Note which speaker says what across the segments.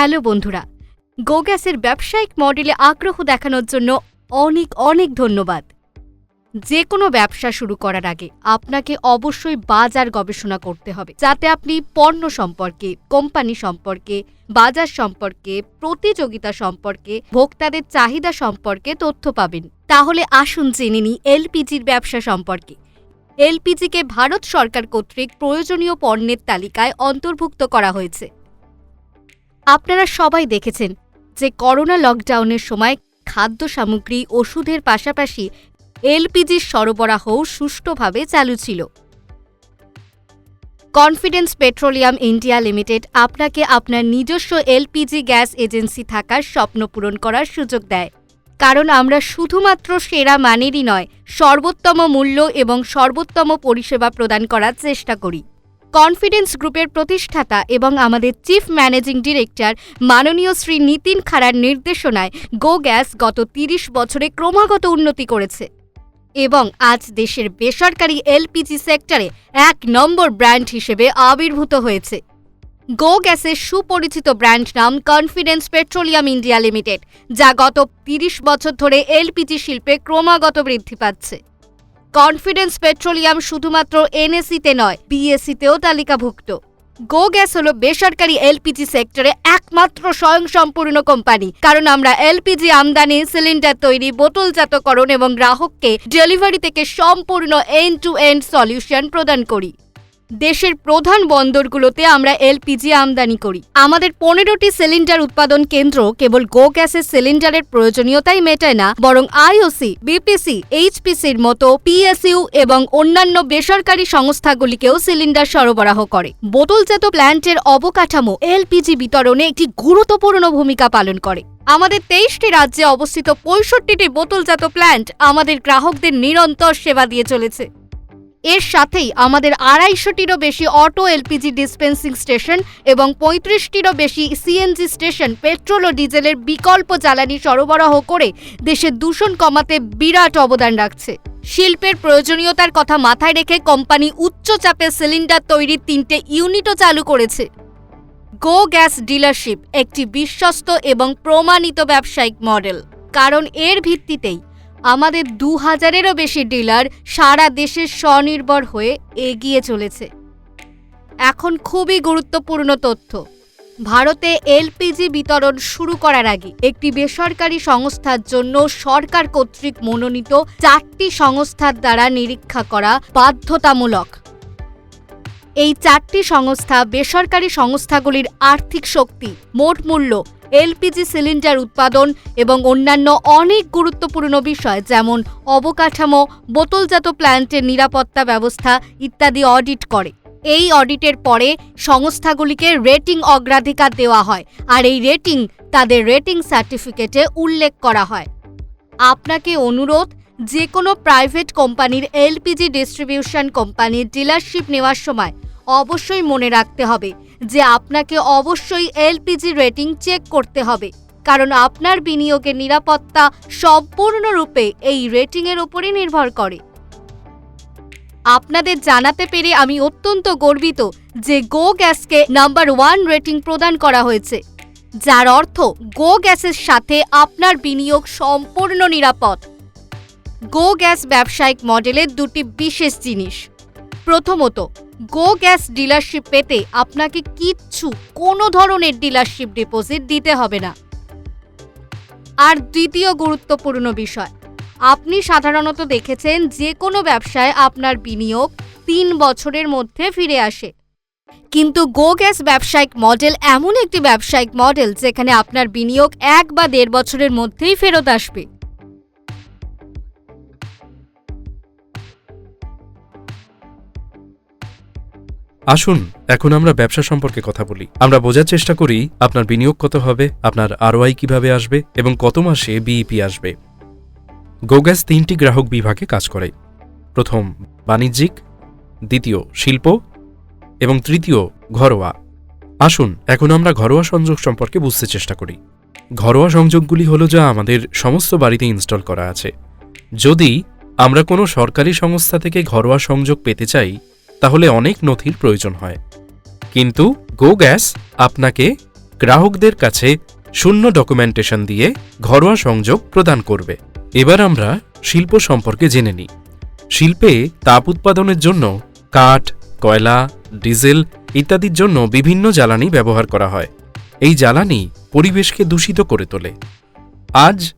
Speaker 1: Hello বন্ধুরা গো গ্যাসের ব্যবসায়িক মডেলে আগ্রহ দেখানোর জন্য অনেক অনেক ধন্যবাদ। যে কোনো ব্যবসা শুরু করার আগে আপনাকে অবশ্যই বাজার গবেষণা করতে হবে, যাতে আপনি পণ্য সম্পর্কে, কোম্পানি সম্পর্কে, বাজার সম্পর্কে, প্রতিযোগিতা সম্পর্কে, ভোক্তাদের চাহিদা সম্পর্কে তথ্য পাবেন। তাহলে আসুন জেনে নিই এলপিজির ব্যবসা সম্পর্কে। এলপিজিকে ভারত সরকার কর্তৃক প্রয়োজনীয় পণ্যের তালিকায় অন্তর্ভুক্ত করা হয়েছে। আপনারা সবাই দেখেছেন যে করোনা লকডাউনের সময় খাদ্য সামগ্রী, ওষুধের পাশাপাশি এলপিজির সরবরাহও সুষ্ঠুভাবে চালু ছিল। কনফিডেন্স পেট্রোলিয়াম ইন্ডিয়া লিমিটেড আপনাকে আপনার নিজস্ব এলপিজি গ্যাস এজেন্সি থাকার স্বপ্ন পূরণ করার সুযোগ দেয়। কারণ আমরা শুধুমাত্র সেরা মানেরই নয়, সর্বোত্তম মূল্য এবং সর্বোত্তম পরিষেবা প্রদান করার চেষ্টা করি। কনফিডেন্স গ্রুপের প্রতিষ্ঠাতা এবং আমাদের চিফ ম্যানেজিং ডিরেক্টর মাননীয় শ্রী নীতিন খাড়ার নির্দেশনায় গো গ্যাস গত তিরিশ বছরে ক্রমাগত উন্নতি করেছে। এবং আজ দেশের বেসরকারি এলপিজি সেক্টরে এক নম্বর ব্র্যান্ড হিসেবে আবির্ভূত হয়েছে। গো গ্যাসের সুপরিচিত ব্র্যান্ড নাম কনফিডেন্স পেট্রোলিয়াম ইন্ডিয়া লিমিটেড যা গত তিরিশ বছর ধরে এলপিজি শিল্পে ক্রমাগত বৃদ্ধি পাচ্ছে। কনফিডেন্স পেট্রোলিয়াম শুধুমাত্র এনএসিতে নয়, বিএসিতেও তালিকাভুক্ত। গো গ্যাস হল বেসরকারি এলপিজি সেক্টরে একমাত্র স্বয়ংসম্পূর্ণ কোম্পানি। কারণ আমরা এলপিজি আমদানি, সিলিন্ডার তৈরি, বোতলজাতকরণ এবং গ্রাহককে ডেলিভারি থেকে সম্পূর্ণ এন্ড টু এন্ড সলিউশন প্রদান করি। দেশের প্রধান বন্দরগুলোতে আমরা এলপিজি আমদানি করি। আমাদের পনেরোটি সিলিন্ডার উৎপাদন কেন্দ্র কেবল গো গ্যাসের সিলিন্ডারের প্রয়োজনীয়তাই মেটায় না, বরং আইওসি বিপিসি এইচপিসির মতো পিএসইউ এবং অন্যান্য বেসরকারি সংস্থাগুলিকেও সিলিন্ডার সরবরাহ করে। বোতলজাত প্ল্যান্টের অবকাঠামো এলপিজি বিতরণে একটি গুরুত্বপূর্ণ ভূমিকা পালন করে। আমাদের তেইশটি রাজ্যে অবস্থিত পঁয়ষট্টিটি বোতলজাত প্ল্যান্ট আমাদের গ্রাহকদের নিরন্তর সেবা দিয়ে চলেছে। এর সাথেই আমাদের আড়াইশোটিরও বেশি অটো এলপিজি ডিসপেন্সিং স্টেশন এবং পঁয়ত্রিশটিরও বেশি সিএনজি স্টেশন পেট্রোল ও ডিজেলের বিকল্প জ্বালানি সরবরাহ করে দেশের দূষণ কমাতে বিরাট অবদান রাখছে। শিল্পের প্রয়োজনীয়তার কথা মাথায় রেখে কোম্পানি উচ্চ চাপের সিলিন্ডার তৈরির তিনটে ইউনিটও চালু করেছে। গো গ্যাস ডিলারশিপ একটি বিশ্বস্ত এবং প্রমাণিত ব্যবসায়িক মডেল। কারণ এর ভিত্তিতেই আমাদের দু হাজারেরও বেশি ডিলার সারা দেশে স্বনির্ভর হয়ে এগিয়ে চলেছে। এখন খুবই গুরুত্বপূর্ণ তথ্য। ভারতে এলপিজি বিতরণ শুরু করার আগে একটি বেসরকারি সংস্থার জন্য সরকার কর্তৃক মনোনীত চারটি সংস্থার দ্বারা নিরীক্ষা করা বাধ্যতামূলক। এই চারটি সংস্থা বেসরকারি সংস্থাগুলির আর্থিক শক্তি, মোট মূল্য এলপিজি সিলিন্ডার উৎপাদন এবং অন্যান্য অনেক গুরুত্বপূর্ণ বিষয়, যেমন অবকাঠামো, বোতলজাত প্ল্যান্টের নিরাপত্তা ব্যবস্থা ইত্যাদি অডিট করে। এই অডিটের পরে সংস্থাগুলিকে রেটিং অগ্রাধিকার দেওয়া হয় আর এই রেটিং তাদের রেটিং সার্টিফিকেটে উল্লেখ করা হয়। আপনাকে অনুরোধ যে কোনো প্রাইভেট কোম্পানির এলপিজি ডিস্ট্রিবিউশন কোম্পানির ডিলারশিপ নেওয়ার সময় অবশ্যই মনে রাখতে হবে যে আপনাকে অবশ্যই এলপিজি রেটিং চেক করতে হবে, কারণ আপনার বিনিয়োগের নিরাপত্তা সম্পূর্ণরূপে এই রেটিংয়ের উপরই নির্ভর করে। আপনাদের জানাতে পেরে আমি অত্যন্ত গর্বিত যে গো গ্যাসকে নাম্বার ওয়ান রেটিং প্রদান করা হয়েছে, যার অর্থ গো গ্যাসের সাথে আপনার বিনিয়োগ সম্পূর্ণ নিরাপদ। গো গ্যাস ব্যবসায়িক মডেলের দুটি বিশেষ জিনিস, প্রথমত গো গ্যাস ডিলারশিপ পেতে আপনাকে কিচ্ছু, কোনো ধরনের ডিলারশিপ ডিপোজিট দিতে হবে না। আর দ্বিতীয় গুরুত্বপূর্ণ বিষয়, আপনি সাধারণত দেখেছেন যে কোনো ব্যবসায় আপনার বিনিয়োগ তিন বছরের মধ্যে ফিরে আসে। কিন্তু গো গ্যাস ব্যবসায়িক মডেল এমন একটি ব্যবসায়িক মডেল যেখানে আপনার বিনিয়োগ এক বা দেড় বছরের মধ্যেই ফেরত আসবে।
Speaker 2: আসুন, এখন আমরা ব্যবসা সম্পর্কে কথা বলি। আমরা বোঝার চেষ্টা করি, আপনার বিনিয়োগ কত হবে, আপনার আরওআই কীভাবে আসবে এবং কত মাসে বিইপি আসবে। গোগ্যাস তিনটি গ্রাহক বিভাগে কাজ করে। প্রথম, বাণিজ্যিক, দ্বিতীয়, শিল্প এবং তৃতীয়, ঘরোয়া। আসুন, এখন আমরা ঘরোয়া সংযোগ সম্পর্কে বুঝতে চেষ্টা করি। ঘরোয়া সংযোগগুলি হলো যা আমাদের সমস্ত বাড়িতে ইনস্টল করা আছে। যদি আমরা কোনো সরকারি সংস্থা থেকে ঘরোয়া সংযোগ পেতে চাই তাহলে অনেক নথির প্রয়োজন হয়। কিন্তু গো গ্যাস আপনাকে গ্রাহকদের কাছে শূন্য ডকুমেন্টেশন দিয়ে ঘরোয়া সংযোগ প্রদান করবে। এবার আমরা শিল্প সম্পর্কে জেনে নিই। শিল্পে তাপ উৎপাদনের জন্য কাঠ, কয়লা, ডিজেল ইত্যাদির জন্য বিভিন্ন জ্বালানি ব্যবহার করা হয়। এই জ্বালানি পরিবেশকে দূষিত করে তোলে। আজ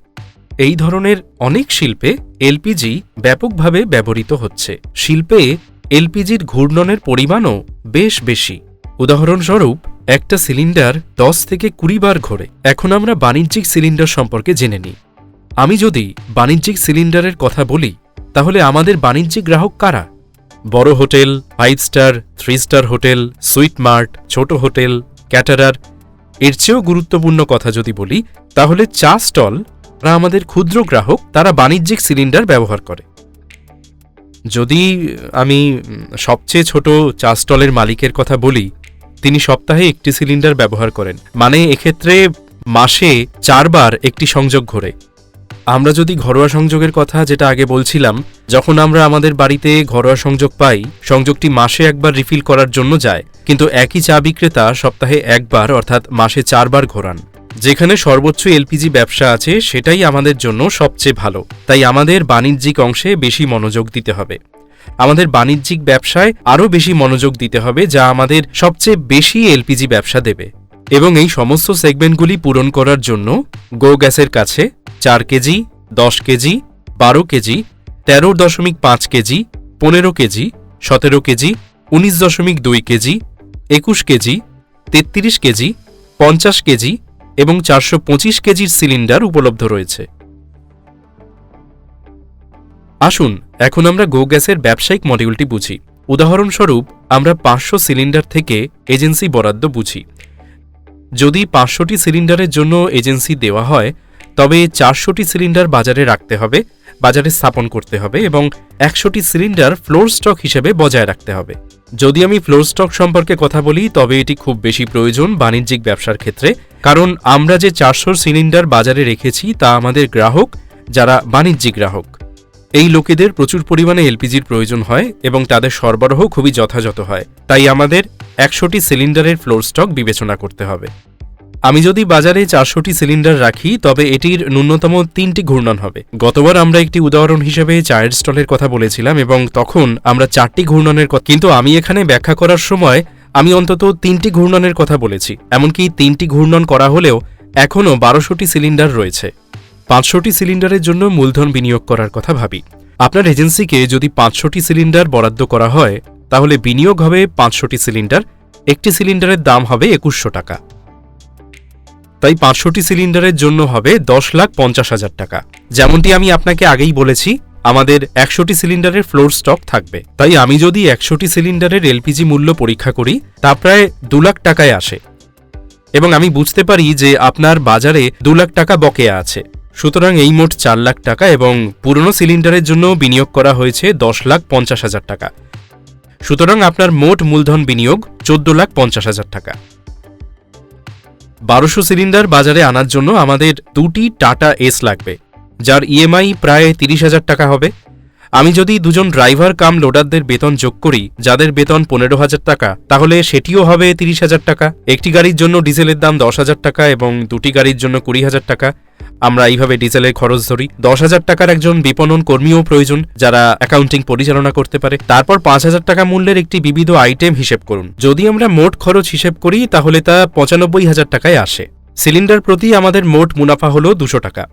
Speaker 2: এই ধরনের অনেক শিল্পে এলপিজি ব্যাপকভাবে ব্যবহৃত হচ্ছে। শিল্পে এলপিজির ঘূর্ণনের পরিমাণও বেশ বেশি। উদাহরণস্বরূপ, একটা সিলিন্ডার দশ থেকে কুড়ি বার ঘোরে। এখন আমরা বাণিজ্যিক সিলিন্ডার সম্পর্কে জেনে নিই। আমি যদি বাণিজ্যিক সিলিন্ডারের কথা বলি, তাহলে আমাদের বাণিজ্যিক গ্রাহক কারা? বড় hotel, five star, three star hotel, sweet mart, ছোট হোটেল, ক্যাটারার। এর চেয়েও গুরুত্বপূর্ণ কথা যদি বলি, তাহলে চা স্টল আমাদের ক্ষুদ্র গ্রাহক, তারা বাণিজ্যিক সিলিন্ডার ব্যবহার করে। যদি আমি সবচেয়ে ছোট চা স্টলের মালিকের কথা বলি, তিনি সপ্তাহে একটি সিলিন্ডার ব্যবহার করেন। মানে এক্ষেত্রে মাসে চারবার একটি সংযোগ ঘোরে। আমরা যদি ঘরোয়া সংযোগের কথা যেটা আগে বলছিলাম, যখন আমরা আমাদের বাড়িতে ঘরোয়া সংযোগ পাই, সংযোগটি মাসে একবার রিফিল করার জন্য যায়। কিন্তু একই চা বিক্রেতা সপ্তাহে একবার, অর্থাৎ মাসে চারবার ঘোরান। যেখানে সর্বোচ্চ এলপিজি ব্যবসা আছে, সেটাই আমাদের জন্য সবচেয়ে ভালো। তাই আমাদের বাণিজ্যিক অংশে বেশি মনোযোগ দিতে হবে। আমাদের বাণিজ্যিক ব্যবসায় আরও বেশি মনোযোগ দিতে হবে, যা আমাদের সবচেয়ে বেশি এলপিজি ব্যবসা দেবে। এবং এই সমস্ত সেগমেন্টগুলি পূরণ করার জন্য গো গ্যাসের কাছে চার কেজি, দশ কেজি, বারো কেজি, তেরো দশমিক পাঁচ কেজি, পনেরো কেজি, সতেরো কেজি, উনিশ দশমিক দুই কেজি, একুশ কেজি, তেত্রিশ কেজি, পঞ্চাশ কেজি এবং চারশো পঁচিশ কেজির সিলিন্ডার উপলব্ধ রয়েছে। আসুন, এখন আমরা গো গ্যাসের ব্যবসায়িক মডিউলটি বুঝি। উদাহরণস্বরূপ, আমরা পাঁচশো সিলিন্ডার থেকে এজেন্সি বরাদ্দ বুঝি। যদি পাঁচশোটি সিলিন্ডারের জন্য এজেন্সি দেওয়া হয়, তবে চারশোটি সিলিন্ডার বাজারে রাখতে হবে। বাজারে স্থাপন করতে হবে এবং একশোটি সিলিন্ডার ফ্লোর স্টক হিসেবে বজায় রাখতে হবে। যদি আমি ফ্লোর স্টক সম্পর্কে কথা বলি, তবে এটি খুব বেশি প্রয়োজন বাণিজ্যিক ব্যবসার ক্ষেত্রে। কারণ আমরা যে চারশো সিলিন্ডার বাজারে রেখেছি, তা আমাদের গ্রাহক, যারা বাণিজ্যিক গ্রাহক। এই লোকেদের প্রচুর পরিমাণে এলপিজির প্রয়োজন হয় এবং তাদের সরবরাহ খুবই যথাযথ হয়। তাই আমাদের একশোটি সিলিন্ডারের ফ্লোর স্টক বিবেচনা করতে হবে। আমি যদি বাজারে চারশোটি সিলিন্ডার রাখি, তবে এটির ন্যূনতম তিনটি ঘূর্ণন হবে। গতবার আমরা একটি উদাহরণ হিসেবে চায়ের স্টলের কথা বলেছিলাম এবং তখন আমরা চারটি ঘূর্ণনের কথা কিন্তু আমি এখানে ব্যাখ্যা করার সময় আমি অন্তত তিনটি ঘূর্ণনের কথা বলেছি। এমনকি তিনটি ঘূর্ণন করা হলেও এখনও বারোশোটি সিলিন্ডার রয়েছে। পাঁচশোটি সিলিন্ডারের জন্য মূলধন বিনিয়োগ করার কথা ভাবি। আপনার এজেন্সিকে যদি পাঁচশোটি সিলিন্ডার বরাদ্দ করা হয়, তাহলে বিনিয়োগ হবে পাঁচশোটি সিলিন্ডার। একটি সিলিন্ডারের দাম হবে একুশশো টাকা। তাই পাঁচশোটি সিলিন্ডারের জন্য হবে দশ লাখ পঞ্চাশ হাজার টাকা। যেমনটি আমি আপনাকে আগেই বলেছি, আমাদের একশোটি সিলিন্ডারের ফ্লোর স্টক থাকবে। তাই আমি যদি একশোটি সিলিন্ডারের এলপিজি মূল্য পরীক্ষা করি, তা প্রায় দু লাখ টাকায় আসে। এবং আমি বুঝতে পারি যে আপনার বাজারে দু লাখ টাকা বকেয়া আছে। সুতরাং এই মোট চার লাখ টাকা এবং পুরনো সিলিন্ডারের জন্য বিনিয়োগ করা হয়েছে দশ লাখ পঞ্চাশ হাজার টাকা। সুতরাং আপনার মোট মূলধন বিনিয়োগ চোদ্দ লাখ পঞ্চাশ হাজার টাকা। বারোশো সিলিন্ডার বাজারে আনার জন্য আমাদের দুটি টাটা এস লাগবে, যার ইএমআই প্রায় তিরিশ হাজার টাকা হবে। আমি যদি দুজন ড্রাইভার কাম লোডারদের বেতন যোগ করি, যাদের বেতন পনেরো হাজার টাকা, তাহলে সেটিও হবে তিরিশ হাজার টাকা। একটি গাড়ির জন্য ডিজেলের দাম দশ হাজার টাকা এবং দুটি গাড়ির জন্য কুড়ি হাজার টাকা। আমরা এইভাবে ডিজেলের খরচ ধরি। দশ হাজার টাকার একজন বিপণন কর্মীও প্রয়োজন, যারা অ্যাকাউন্টিং পরিচালনা করতে পারে। তারপর পাঁচ হাজার টাকা মূল্যের একটি বিবিধ আইটেম হিসেব করুন। যদি আমরা মোট খরচ হিসেব করি, তাহলে তা পঁচানব্বই হাজার টাকায় আসে। সিলিন্ডার প্রতি আমাদের মোট মুনাফা হলো দুশো টাকা।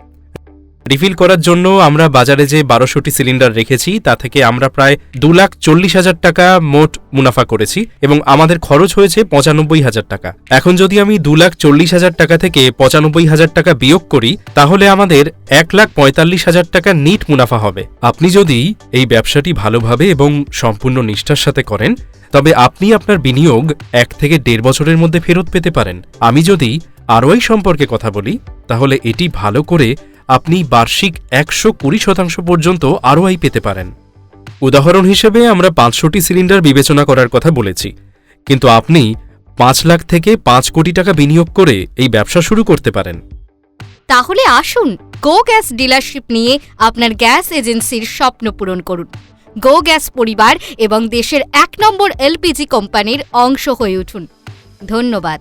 Speaker 2: রিফিল করার জন্য আমরা বাজারে যে বারোশোটি সিলিন্ডার রেখেছি, তা থেকে আমরা প্রায় দু লাখ চল্লিশ হাজার টাকা মোট মুনাফা করেছি এবং আমাদের খরচ হয়েছে পঁচানব্বই হাজার টাকা। এখন যদি আমি দু লাখ চল্লিশ হাজার টাকা থেকে পঁচানব্বই হাজার টাকা বিয়োগ করি, তাহলে আমাদের এক লাখ পঁয়তাল্লিশ হাজার টাকা নিট মুনাফা হবে। আপনি যদি এই ব্যবসাটি ভালোভাবে এবং সম্পূর্ণ নিষ্ঠার সাথে করেন, তবে আপনি আপনার বিনিয়োগ এক থেকে দেড় বছরের মধ্যে ফেরত পেতে পারেন। আমি যদি আরওয়াই সম্পর্কে কথা বলি, তাহলে এটি ভালো করে আপনি বার্ষিক একশো কুড়ি শতাংশ পর্যন্ত আরওআই পেতে পারেন। উদাহরণ হিসেবে আমরা পাঁচশোটি সিলিন্ডার বিবেচনা করার কথা বলেছি, কিন্তু আপনি পাঁচ লাখ থেকে পাঁচ কোটি টাকা বিনিয়োগ করে এই ব্যবসা শুরু করতে পারেন।
Speaker 1: তাহলে আসুন গো গ্যাস ডিলারশিপ নিয়ে আপনার গ্যাস এজেন্সির স্বপ্ন পূরণ করুন। গো গ্যাস পরিবার এবং দেশের এক নম্বর এলপিজি কোম্পানির অংশ হয়ে উঠুন। ধন্যবাদ।